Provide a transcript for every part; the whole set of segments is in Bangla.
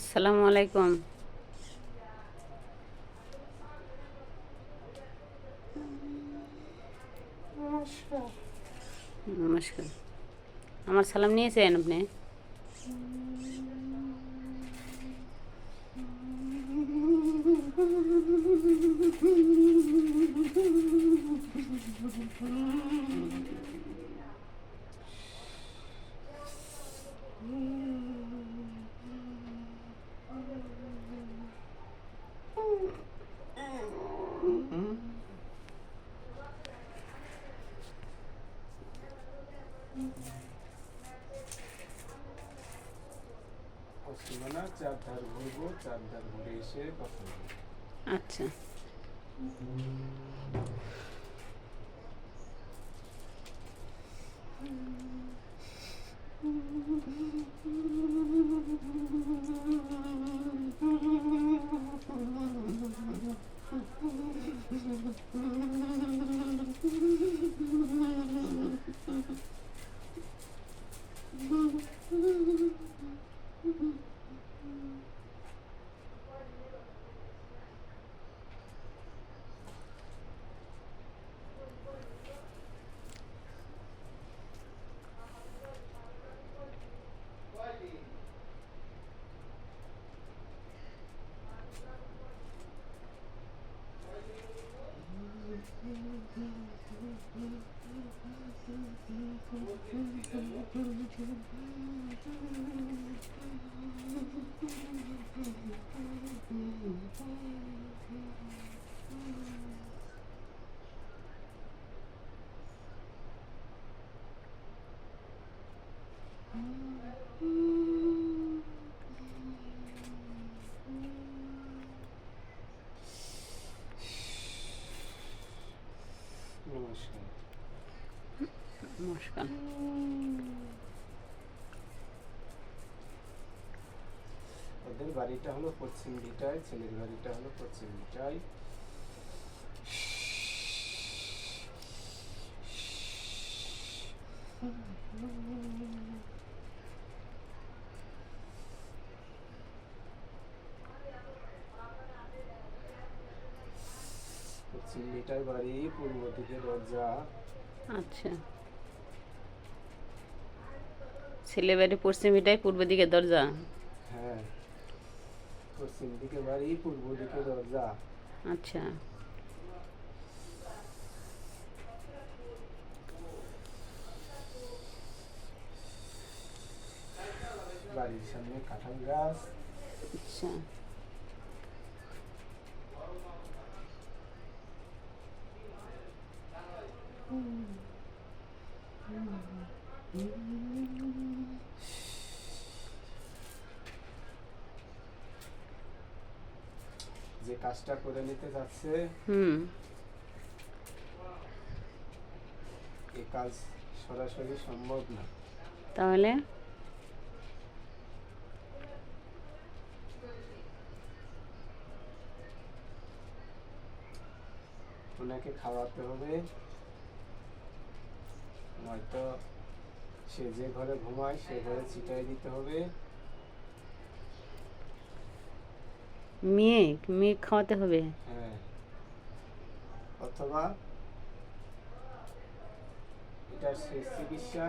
আসসালামু আলাইকুম। নমস্কার। আমার সালাম নিয়েছেন আপনি? পশ্চিমানা ঘুরবো চার ধার ঘুরে এসে কথা বলবো আচ্ছা নমস্কার নমস্কার ওদের বাড়িটা হলো পশ্চিম দিটায় ছেলের বাড়িটা হলো পশ্চিম দিটায় পশ্চিম বাড়ি পূর্ব দিকে দরজা। আচ্ছা। ছেলে বাড়ি পশ্চিমিটাই পূর্ব দিকে দরজা? হ্যাঁ। পশ্চিম দিকে বাড়ি পূর্ব দিকে দরজা। আচ্ছা। বাড়ির সামনে কাঁঠাল গাছ। আচ্ছা। যে কাজটা করে নিতে যাচ্ছে হুম। এই কাজ সরাসরি সম্ভব না। তাহলে? ওনাকে খাওয়াতে হবে। নয়তো সে যে ঘরে ঘুমায় সে ঘরে ছিটাই দিতে হবে। মেয়ে মেয়ে খাওয়াতে হবে। হ্যাঁ। অথবা এটার চিকিৎসা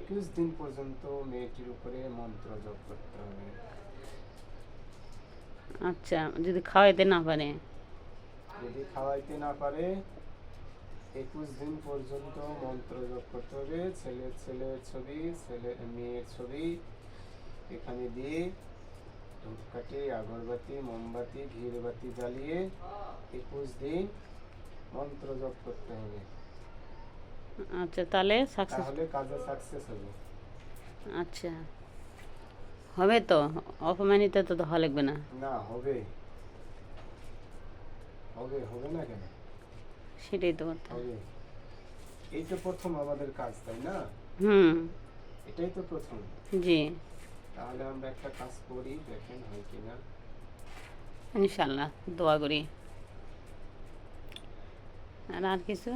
একুশ দিন পর্যন্ত মেয়েটির উপরে মন্ত্র জপ করতে হবে। আচ্ছা যদি খাওয়াইতে না পারে? যদি খাওয়াইতে না পারে একুশ দিন পর্যন্ত মন্ত্র জপ করতে হবে। ছেলের ছেলের ছবি ছেলে মেয়ের ছবি এখানে দিয়ে ধূপকাঠি আগরবাতি মোমবাতি ঘির বাতি জ্বালিয়ে একুশ দিন মন্ত্র জপ করতে হবে। আচ্ছা তাহলে সাকসেস তাহলে কাজে সাকসেস হবে। আচ্ছা। হবে তো? অপমানিত তো তো হওয়া লাগবে না। না হবে। হবে হবে না কেন? সেটাই তো কথা। হবে। এই তো প্রথম আমাদের কাজ তাই না? হুম। এটাই তো প্রথম। জি। তাহলে আমরা একটা কাজ করি দেখেন হয় কিনা। ইনশাল্লাহ দোয়া করি। আর আর কিছু?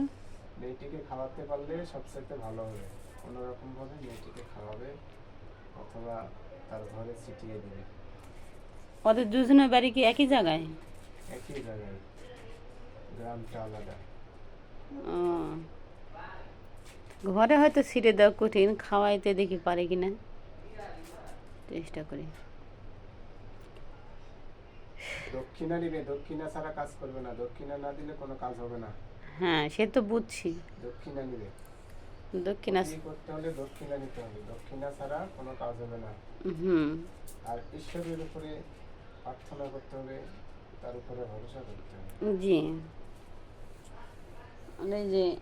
মেয়েটিকে খাওয়াতে পারলে সবচেয়ে ভালো হবে। কোনো রকম ভাবে মেয়েটিকে খাওয়াবে অথবা তার ঘরে ছিটিয়ে দেবে। ওদের দুজনের বাড়ি কি একই জায়গায়? একই জায়গায়। গ্রামটা আলাদা। ঘরে হয়তো ছিঁড়ে দেওয়া কঠিন খাওয়াইতে দেখি পারে কিনা। চেষ্টা করি। দক্ষিণা দক্ষিণা ছাড়া কাজ করবে না। দক্ষিণা না দিলে কোনো কাজ হবে না। হ্যাঁ সে তো বুঝছি। দক্ষিণা নিবে দক্ষিণা করতে হলে দক্ষিণা নিতে হবে। দক্ষিণা ছাড়া কোনো কাজ হবে না। হুম। আর ঈশ্বরের উপরে প্রার্থনা করতে হবে তার উপরে ভরসা করতে হবে। জি। এই যে